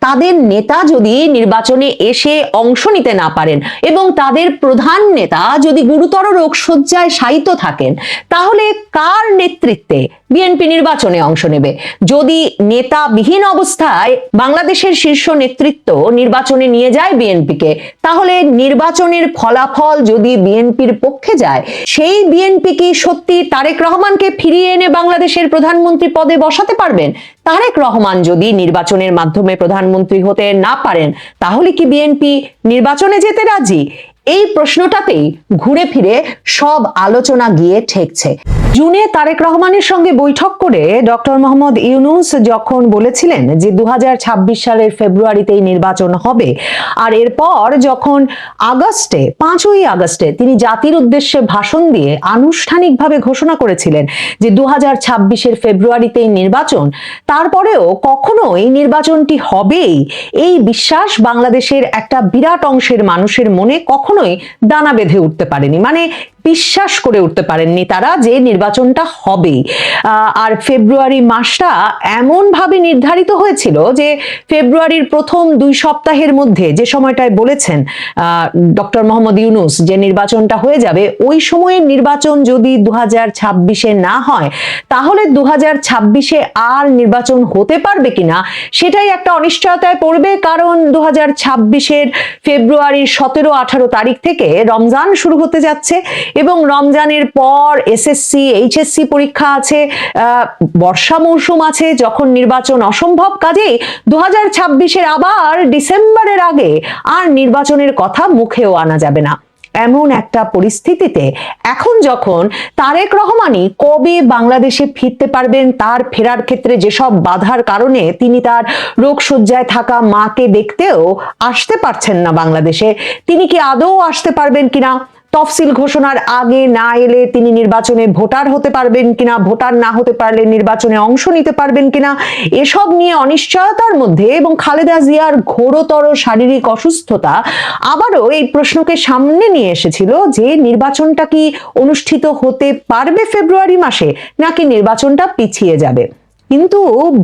তাদের নেতা যদি নির্বাচনে এসে অংশ নিতে না পারেন এবং তাদের প্রধান নেতা যদি গুরুতর রোগ সজ্জায় শায়িত থাকেন, তাহলে কার নেতৃত্বে বিএনপি নির্বাচনে অংশ নেবে। যদি নেতাবিহীন অবস্থায় বাংলাদেশের শীর্ষ নেতৃত্ব নির্বাচনে নিয়ে যায় বিএনপিকে, তাহলে নির্বাচনের ফলাফল যদি বিএনপির পক্ষে যায়, সেই বিএনপি কি সত্যি তারেক রহমানকে ফিরিয়ে এনে বাংলাদেশের প্রধানমন্ত্রী পদে বসাতে পারবেন? তারেক রহমান যদি নির্বাচনের মাধ্যমে প্রধানমন্ত্রী হতে না পারেন, তাহলে কি বিএনপি নির্বাচনে যেতে রাজি? এই প্রশ্নটাতেই ঘুরে ফিরে সব আলোচনা গিয়ে ঠেকছে। জুনে তারেক রহমানের সঙ্গে বৈঠক করে ডক্টর মোহাম্মদ ইউনুস যখন বলেছিলেন যে দুহাজার ছাব্বিশ সালের ফেব্রুয়ারিতেই নির্বাচন হবে, আর এরপর যখন আগস্টে, পাঁচই আগস্টে তিনি জাতির উদ্দেশ্যে ভাষণ দিয়ে আনুষ্ঠানিকভাবে ঘোষণা করেছিলেন যে দু হাজার ফেব্রুয়ারিতেই নির্বাচন, তারপরেও কখনো এই নির্বাচনটি হবেই। এই বিশ্বাস বাংলাদেশের একটা বিরাট অংশের মানুষের মনে কখনোই দানা বেঁধে উঠতে পারেনি। মানে বিশ্বাস করে উঠতে পারেননি তারা যে নির্বাচনটা হবে। আর ফেব্রুয়ারি মাসটা এমন ভাবে নির্ধারিত হয়েছিল যে ফেব্রুয়ারির প্রথম দুই সপ্তাহের মধ্যে যে সময়টায় বলেছেন ডক্টর মোহাম্মদ ইউনুস যে নির্বাচনটা হয়ে যাবে, ওই সময়ের নির্বাচন যদি দু হাজার না হয়, তাহলে দু হাজার আর নির্বাচন হতে পারবে কিনা সেটাই একটা অনিশ্চয়তায় পড়বে, কারণ দু হাজার ছাব্বিশের ফেব্রুয়ারির সতেরো আঠারো তারিখ থেকে রমজান শুরু হতে যাচ্ছে। এবং রমজানের পর এসএসসি এইচএসসি পরীক্ষা আছে বর্ষা মৌসুম আছে, যখন নির্বাচন অসম্ভব, কাজেই দু হাজার আবার ডিসেম্বরের আগে আর নির্বাচনের কথা মুখেও আনা যাবে না। এমন একটা পরিস্থিতিতে এখন যখন তারেক রহমানই কবে বাংলাদেশে ফিরতে পারবেন, তার ফেরার ক্ষেত্রে যেসব বাধার কারণে তিনি তার রোগসজ্জায় থাকা মাকে দেখতেও আসতে পারছেন না বাংলাদেশে, তিনি কি আদৌ আসতে পারবেন কিনা? তফসিল ঘোষণার আগে না এলে তিনি নির্বাচনে ভোটার হতে পারবেন কিনা, ভোটার না হতে পারলে নির্বাচনে অংশ নিতে পারবেন কিনা, এসব নিয়ে অনিশ্চয়তার মধ্যে এবং খালেদা জিয়ার ঘোরতর শারীরিক অসুস্থতা আবারও এই প্রশ্নকে সামনে নিয়ে এসেছিল যে নির্বাচনটা কি অনুষ্ঠিত হতে পারবে ফেব্রুয়ারি মাসে নাকি নির্বাচনটা পিছিয়ে যাবে। কিন্তু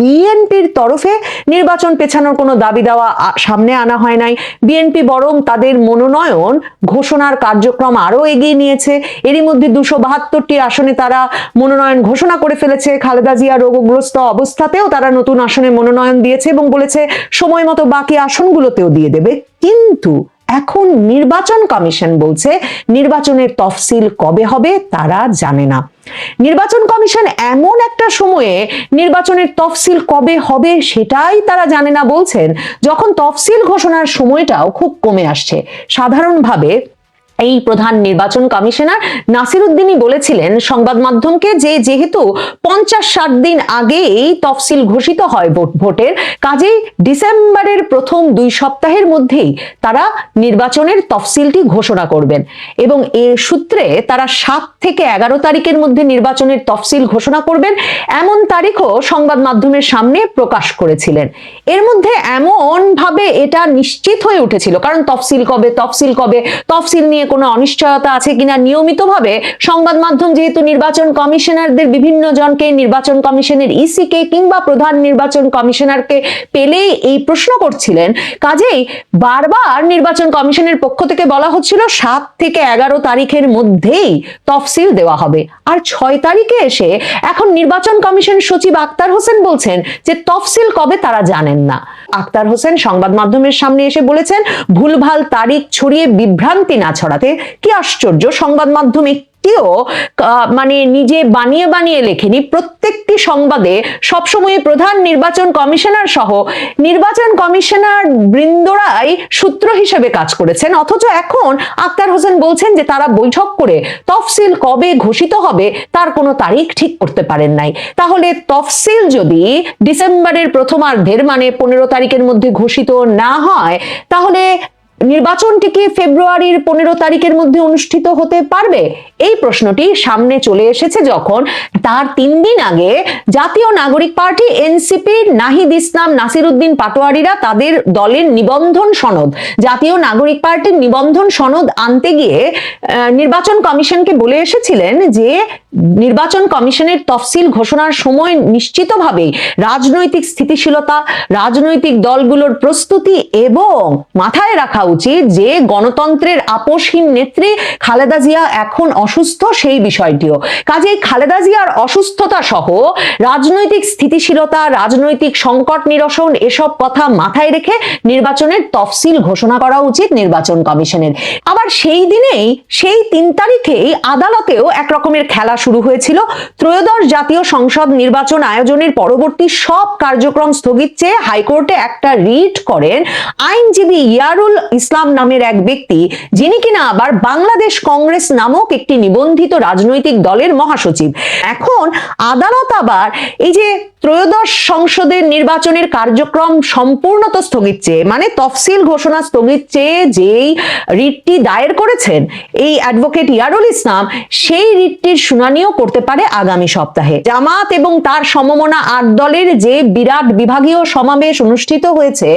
বিএনপির তরফে নির্বাচন পেছানোর কোনো দাবি দেওয়া সামনে আনা হয় নাই। বিএনপি বরং তাদের মনোনয়ন ঘোষণার কার্যক্রম আরও এগিয়ে নিয়েছে। এরই মধ্যে দুশো বাহাত্তরটি আসনে তারা মনোনয়ন ঘোষণা করে ফেলেছে। খালেদা জিয়া রোগগ্রস্ত অবস্থাতেও তারা নতুন আসনে মনোনয়ন দিয়েছে এবং বলেছে, সময় মতো বাকি আসনগুলোতেও দিয়ে দেবে। কিন্তু এখন নির্বাচন কমিশন বলছে নির্বাচনের তফসিল কবে হবে তারা জানে না। নির্বাচন কমিশন এমন একটা সময়ে নির্বাচনের তফসিল কবে হবে সেটাই তারা জানে না বলছেন, যখন তফসিল ঘোষণার সময়টাও খুব কমে আসছে। সাধারণভাবে এই প্রধান নির্বাচন কমিশনার নাসির উদ্দিনই বলেছিলেন সংবাদ মাধ্যমকে যে যেহেতু পঞ্চাশ ষাট দিন আগেই তফসিল ঘোষিত হয় ভোটের, কাজেই ডিসেম্বরের প্রথম দুই সপ্তাহের মধ্যেই তারা নির্বাচনের তফসিলটি ঘোষণা করবেন। এবং এর সূত্রে তারা সাত থেকে এগারো তারিখের মধ্যে নির্বাচনের তফসিল ঘোষণা করবেন। এমন তারিখও সংবাদ মাধ্যমের সামনে প্রকাশ করেছিলেন। এর মধ্যে এমন ভাবে এটা নিশ্চিত হয়ে উঠেছিল, কারণ তফসিল কবে তফসিল কবে, তফসিল নিয়ে কোনো অনিশ্চয়তা আছে কিনা নিয়মিতভাবে সংবাদ মাধ্যম যেহেতু নির্বাচন কমিশনারদের বিভিন্ন জনকে, নির্বাচন কমিশনের ইসিকে কিংবা প্রধান নির্বাচন কমিশনারকে পেলেই এই প্রশ্ন করছিলেন। কাজেই বারবার নির্বাচন কমিশনের পক্ষ থেকে বলা হচ্ছিল সাত থেকে এগারো তারিখের মধ্যেই তফসিল দেওয়া হবে। আর ছয় তারিখে এসে এখন নির্বাচন কমিশন সচিব আক্তার হোসেন বলছেন যে তফসিল কবে তারা জানেন না। আক্তার হোসেন সংবাদ মাধ্যমের সামনে এসে বলেছেন, ভুলভাল তারিখ ছড়িয়ে বিভ্রান্তি না ছড়াতে কি আশ্চর্য। সংবাদ মাধ্যম একটিও মানে নিজে বানিয়ে বানিয়ে লেখেনি, প্রত্যেকটি সংবাদে সবসময় প্রধান নির্বাচন কমিশনার সহ নির্বাচন কমিশনার বৃন্দরাই সূত্র হিসেবে কাজ করেছেন। অথচ এখন আক্তার হোসেন বলছেন যে তারা বৈঠক করে তফসিল কবে ঘোষিত হবে তার কোনো তারিখ ঠিক করতে পারেন নাই। তাহলে তফসিল যদি ডিসেম্বরের প্রথমার্ধের মানে পনেরো তারিখের মধ্যে ঘোষিত না হয়, তাহলে নির্বাচনটি কি ফেব্রুয়ারির পনেরো তারিখের মধ্যে অনুষ্ঠিত হতে পারবে? এই প্রশ্নটি সামনে চলে এসেছে যখন তার তিন দিন আগে জাতীয় নাগরিক পার্টি এনসিপির নাহিদ ইসলাম, নাসিরুদ্দিন পাটোয়ারিরা তাদের দলের নিবন্ধন সনদ, জাতীয় নাগরিক পার্টির নিবন্ধন সনদ আনতে গিয়ে নির্বাচন কমিশনকে বলে এসেছিলেন যে নির্বাচন কমিশনের তফসিল ঘোষণার সময় নিশ্চিতভাবেই রাজনৈতিক স্থিতিশীলতা, রাজনৈতিক দলগুলোর প্রস্তুতি এবং মাথায় রাখা উচিত যে গণতন্ত্রের আপোষহীন নেত্রী খালেদা জিয়া এখন অসুস্থ সেই বিষয়টিও। কাজেই খালেদা জিয়ার অসুস্থতা সহ রাজনৈতিক স্থিতিশীলতা, রাজনৈতিক সংকট নিরসন এসব কথা মাথায় রেখে নির্বাচনের তফসিল ঘোষণা করা উচিত নির্বাচন কমিশনের। আবার সেই দিনেই, সেই তিন তারিখেই আদালতেও এক রকমের খেলা শুরু হয়েছিল। ত্রয়োদশ জাতীয় সংসদ নির্বাচন আয়োজনের পরবর্তী সব কার্যক্রম স্থগিত চেয়ে হাইকোর্টে একটা রিট করেন আইনজীবী ইয়ারুল ইসলাম নামের এক ব্যক্তি, যিনি কিনা আবার বাংলাদেশ কংগ্রেস নামক একটি নিবন্ধিত রাজনৈতিক দলের মহাসচিব। এখন আদালত আবার এই যে ত্রয়োদশ সংসদের নির্বাচনের কার্যক্রম সম্পূর্ণত স্থগিত চেয়ে মানে তফসিল ঘোষণা স্থগিত চেয়ে যেই রিটটি দায়ের করেছেন, এই অ্যাডভোকেট ইয়ারুল ইসলাম, সেই রিটটির শুনানিও করতে পারে আগামী সপ্তাহে। জামাত এবং তার সমমনা আট দলের যে বিরাট বিভাগীয় সমাবেশ অনুষ্ঠিত হয়েছে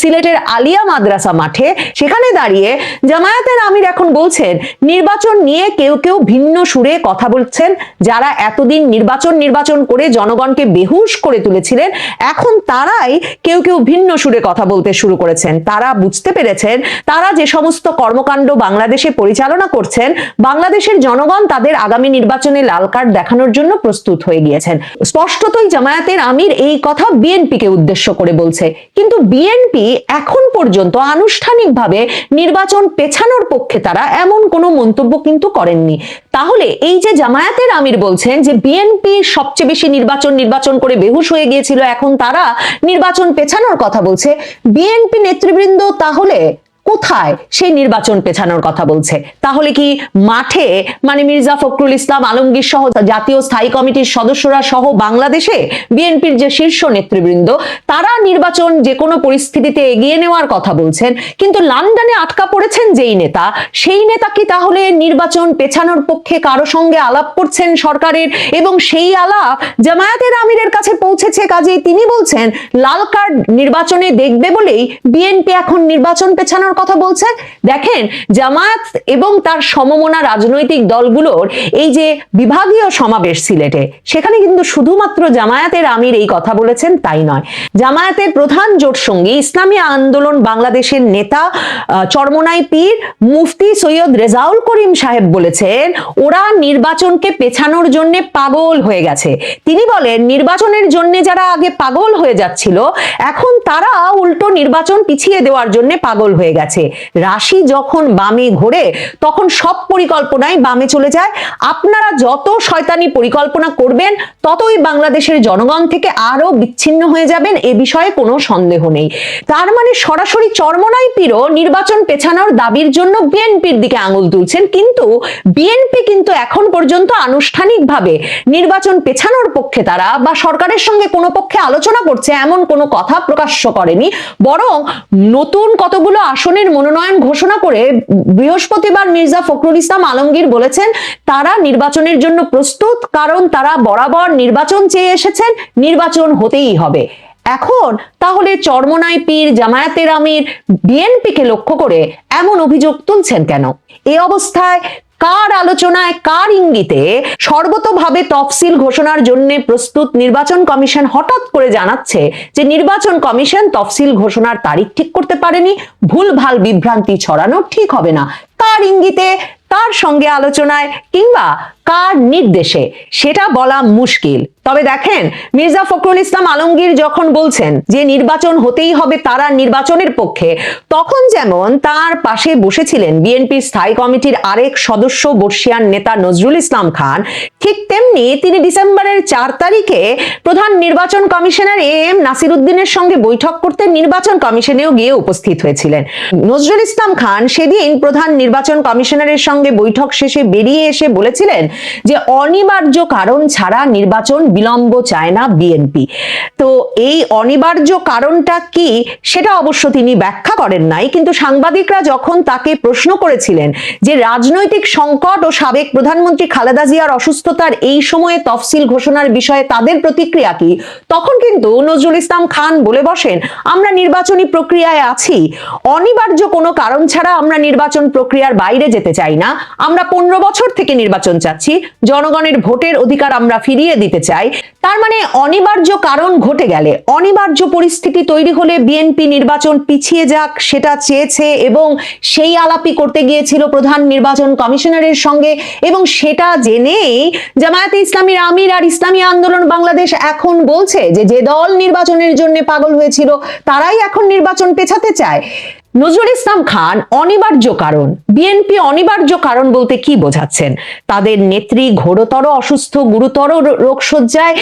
সিলেটের আলিয়া মাদ্রাসা মাঠে সেখানে দাঁড়িয়ে জামায়াতের আমির এখন বলছেন, নির্বাচন নিয়ে কেউ কেউ ভিন্ন সুরে কথা বলছেন। যারা এতদিন নির্বাচন নির্বাচন করে জনগণকে বেহুশ করে তুলেছিলেন, এখন তারাই কেউ কেউ ভিন্ন সুরে কথা বলতে শুরু করেছেন। তারা বুঝতে পেরেছেন, তারা যে সমস্ত কর্মকাণ্ড বাংলাদেশে পরিচালনা করছেন, বাংলাদেশের জনগণ তাদের আগামী নির্বাচনে লাল কার্ড দেখানোর জন্য প্রস্তুত হয়ে গিয়েছেন। স্পষ্টতই জামায়াতের আমির এই কথা বিএনপিকে উদ্দেশ্য করে বলছে। কিন্তু বিএনপি এখন পর্যন্ত আনুষ্ঠানিকভাবে নির্বাচন পেছানোর পক্ষে তারা এমন কোনো মন্তব্য কিন্তু করেননি। তাহলে এই যে জামায়াতের আমির বলছেন যে বিএনপি সবচেয়ে বেশি নির্বাচন নির্বাচন করে বেহুশ হয়ে গিয়েছিল, এখন তারা নির্বাচন পেছানোর কথা বলছে, বিএনপি নেতৃবৃন্দ তাহলে কোথায় সেই নির্বাচন পেছানোর কথা বলছে? তাহলে কি মাঠে মানে মির্জা ফখরুল ইসলাম, আলমগীর সহ জাতীয় স্থায়ী কমিটির সদস্যরা সহ বাংলাদেশে বিএনপির যে শীর্ষ নেতৃবৃন্দ, তারা নির্বাচন যে কোনো পরিস্থিতিতে এগিয়ে নেওয়ার কথা বলছেন, কিন্তু লন্ডনে আটকা পড়েছেন যেই নেতা, সেই নেতা কি তাহলে নির্বাচন পেছানোর পক্ষে কারও সঙ্গে আলাপ করছেন সরকারের? এবং সেই আলাপ জামায়াতের আমিরের কাছে পৌঁছেছে কাজেই তিনি বলছেন, লাল কার্ড নির্বাচনে দেখবে বলেই বিএনপি এখন নির্বাচন পেছানোর কথা বলছে দেখেন, জামায়াত এবং তার সমমনা রাজনৈতিক দলগুলোর এই যে বিভাগীয় সমাবেশ সিলেটে, সেখানে কিন্তু শুধুমাত্র জামায়াতের আমির এই কথা বলেছেন, তাই নয়। জামায়াতের প্রধান জোট সঙ্গী, ইসলামী আন্দোলন বাংলাদেশের নেতা চরমনাই পীর মুফতি সৈয়দ রেজাউল করিম সাহেব বলেছেন, ওরা নির্বাচনকে পেছানোর জন্য পাগল হয়ে গেছে। তিনি বলেন, নির্বাচনের জন্য যারা আগে পাগল হয়ে যাচ্ছিল, এখন তারা উল্টো নির্বাচন পিছিয়ে দেওয়ার জন্য পাগল হয়ে গেছে। রাশি যখন বামে ঘোরে, তখন সব পরিকল্পনাই বামে চলে যায়। আপনারা যত শয়তানি পরিকল্পনা করবেন, ততই বাংলাদেশের জনগণ থেকে আরও বিচ্ছিন্ন হয়ে যাবেন, এ বিষয়ে কোনো সন্দেহ নেই। তার মানে সরাসরি চরমনাই পীরও নির্বাচন পেছানোর দাবির জন্য বিএনপির দিকে আঙুল তুলছেন, কিন্তু বিএনপি কিন্তু এখন পর্যন্ত আনুষ্ঠানিকভাবে নির্বাচন পেছানোর পক্ষে তারা বা সরকারের সঙ্গে কোনো পক্ষে আলোচনা করছে, এমন কোনো কথা প্রকাশ্য করেনি। বরং নতুন কতগুলো আসনের মনোনয়ন ঘোষণা করে বৃহস্পতিবার মির্জা ফখরুল ইসলাম আলমগীর বলেছেন, তারা নির্বাচনের জন্য প্রস্তুত, কারণ তারা বরাবর নির্বাচন চেয়ে এসেছেন, নির্বাচন হতেই হবে। এখন তাহলে চরমনাই পীর জামায়াতের আমির বিএনপিকে লক্ষ্য করে এমন অভিযোগ তুলছেন কেন? এ অবস্থায় কার আলোচনায়, কার ইঙ্গিতে সর্বতভাবে তফসিল ঘোষণার জন্য প্রস্তুত নির্বাচন কমিশন হঠাৎ করে জানাচ্ছে যে নির্বাচন কমিশন তফসিল ঘোষণার তারিখ ঠিক করতে পারেনি ভুলভাল বিভ্রান্তি ছড়ানো ঠিক হবে না। কার ইঙ্গিতে কার সঙ্গে আলোচনায় কিংবা কার নির্দেশে, সেটা বলা মুশকিল। তবে দেখেন, মির্জা ফখরুল ইসলাম আলমগীর যখন বলছেন যে নির্বাচন হতেই হবে তারা নির্বাচনের পক্ষে, তখন যেমন তার পাশে বসেছিলেন বিএনপির স্থায়ী কমিটির আরেক সদস্য বর্ষিয়ান নেতা নজরুল ইসলাম খান। ঠিক তেমনি তিনি ডিসেম্বরের চার তারিখে প্রধান নির্বাচন কমিশনার এ এম নাসির উদ্দিনের সঙ্গে বৈঠক করতে নির্বাচন কমিশনেও গিয়ে উপস্থিত হয়েছিলেন। নজরুল ইসলাম খান সেদিন প্রধান নির্বাচন কমিশনারের সঙ্গে সঙ্গে বৈঠক শেষে বেরিয়ে এসে বলেছিলেন যে অনিবার্য কারণ ছাড়া নির্বাচন বিলম্ব চায় না বিএনপি। তো এই অনিবার্য কারণটা কি সেটা অবশ্য তিনি ব্যাখ্যা করেন নাই, কিন্তু সাংবাদিকরা যখন তাকে প্রশ্ন করেছিলেন যে রাজনৈতিক সংকট ও সাবেক প্রধানমন্ত্রী খালেদা জিয়ার অসুস্থতার এই সময়ে তফসিল ঘোষণার বিষয়ে তাদের প্রতিক্রিয়া কি, তখন কিন্তু নজরুল ইসলাম খান বলে বসেন, আমরা নির্বাচনী প্রক্রিয়ায় আছি। অনিবার্য কোনো কারণ ছাড়া আমরা নির্বাচন প্রক্রিয়ার বাইরে যেতে চাই না। আমরা পনেরো বছর থেকে নির্বাচন চাচ্ছি, জনগণের ভোটের অধিকার আমরা ফিরিয়ে দিতে চাই। তার মানে অনিবার্য কারণ ঘটে গেলে, অনিবার্য পরিস্থিতি তৈরি হলে বিএনপি নির্বাচন পিছিয়ে যাক, সেটা চেয়েছে এবং সেই আলাপি করতে গিয়েছিল প্রধান নির্বাচন কমিশনারের সঙ্গে এবং সেটা জেনেই জামায়াতে ইসলামীর আমির আর ইসলামী আন্দোলন বাংলাদেশ এখন বলছে যে যে দল নির্বাচনের জন্য পাগল হয়েছিল, তারাই এখন নির্বাচন পেছাতে চায়। নজরুল ইসলাম খান অনিবার্য কারণ। বিএনপি অনিবার্য কারণ বলতে কি বোঝাচ্ছেন? তাদের নেত্রী ঘোরতর অসুস্থ, গুরুতর রোগশয্যায়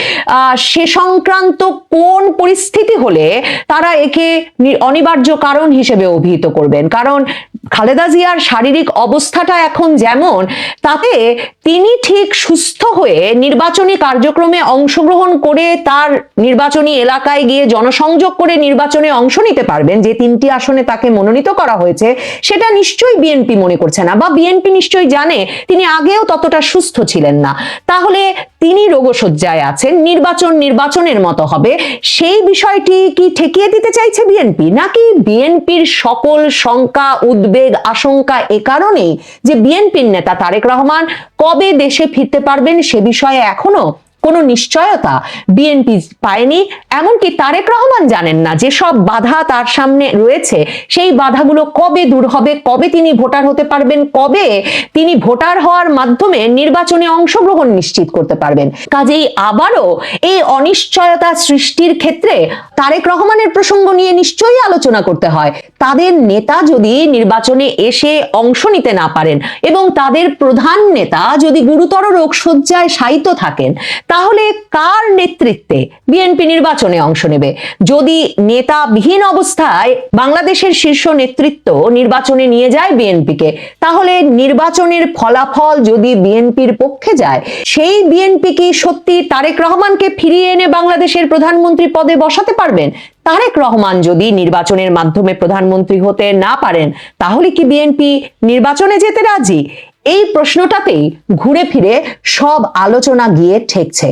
সে সংক্রান্ত কোন পরিস্থিতি হলে তারা একে অনিবার্য কারণ হিসেবে অভিহিত করবেন? কারণ খালেদা জিয়ার শারীরিক অবস্থাটা এখন যেমন, তাতে তিনি ঠিক সুস্থ হয়ে নির্বাচনী কার্যক্রমে অংশগ্রহণ করে তার নির্বাচনী এলাকায় গিয়ে জনসংযোগ করে নির্বাচনে অংশ নিতে পারবেন, যে তিনটি আসনে তাকে মনোনীত করা হয়েছে, সেটা নিশ্চয়ই বিএনপি মনে করছে না, বা বিএনপি নিশ্চয়ই জানে তিনি আগেও ততটা সুস্থ ছিলেন না। তাহলে তিনি রোগশয্যায় আছেন, নির্বাচন নির্বাচনের মতো হবে, সেই বিষয়টি কি ঠেকিয়ে দিতে চাইছে বিএনপি, নাকি বিএনপির সকল শঙ্কা, উদ্বেগ আশঙ্কা এ কারণেই যে বিএনপির নেতা তারেক রহমান কবে দেশে ফিরতে পারবেন সে বিষয়ে এখনও কোনো নিশ্চয়তা বিএনপি পায়নি, এমনকি তারেক রহমান জানেন না যে সব বাধা তার সামনে রয়েছে। সেই বাধাগুলো কবে দূর হবে, কবে তিনি ভোটার হতে পারবেন, কবে তিনি ভোটার হওয়ার মাধ্যমে নির্বাচনে অংশগ্রহণ নিশ্চিত করতে পারবেন। কাজেই আবারও এই অনিশ্চয়তা সৃষ্টির ক্ষেত্রে তারেক রহমানের প্রসঙ্গ নিয়ে নিশ্চয়ই আলোচনা করতে হয়। তাদের নেতা যদি নির্বাচনে এসে অংশ নিতে না পারেন এবং তাদের প্রধান নেতা যদি গুরুতর রোগসজ্জায় শায়িত থাকেন তাহলে কার নেতৃত্বে বিএনপি নির্বাচনে অংশ নেবে? যদি নেতাবিহীন অবস্থায় বাংলাদেশের শীর্ষ নেতৃত্ব নির্বাচনে নিয়ে যায় বিএনপিকে, তাহলে নির্বাচনের ফলাফল যদি বিএনপির পক্ষে যায়, সেই বিএনপি কি সত্যি তারেক রহমানকে ফিরিয়ে এনে বাংলাদেশের প্রধানমন্ত্রী পদে বসাতে পারবেন? তারেক রহমান যদি নির্বাচনের মাধ্যমে প্রধানমন্ত্রী হতে না পারেন, তাহলে কি বিএনপি নির্বাচনে যেতে রাজি? এই প্রশ্নটাতেই ঘুরে ফিরে সব আলোচনা গিয়ে ঠেকছে।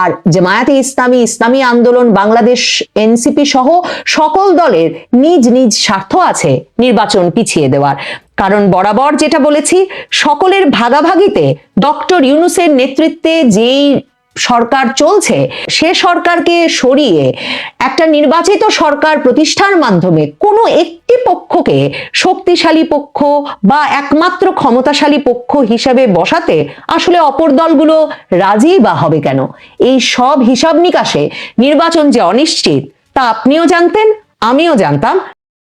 আর জামায়াতে ইসলামী ইসলামী আন্দোলন, বাংলাদেশ, এনসিপি সহ সকল দলের নিজ নিজ স্বার্থ আছে নির্বাচন পিছিয়ে দেওয়ার। কারণ বরাবর যেটা বলেছি, সকলের ভাগাভাগিতে ডক্টর ইউনুসের নেতৃত্বে যেই সরকার চলছে, সে সরকারকে সরিয়ে একটা নির্বাচিত সরকার প্রতিষ্ঠার মাধ্যমে কোনো একটি পক্ষকে শক্তিশালী পক্ষ বা একমাত্র ক্ষমতাশালী পক্ষ হিসেবে বসাতে আসলে অপর দলগুলো রাজি বা হবে কেন? এই সব হিসাব নিকাশে নির্বাচন যে অনিশ্চিত, তা আপনিও জানতেন, আমিও জানতাম।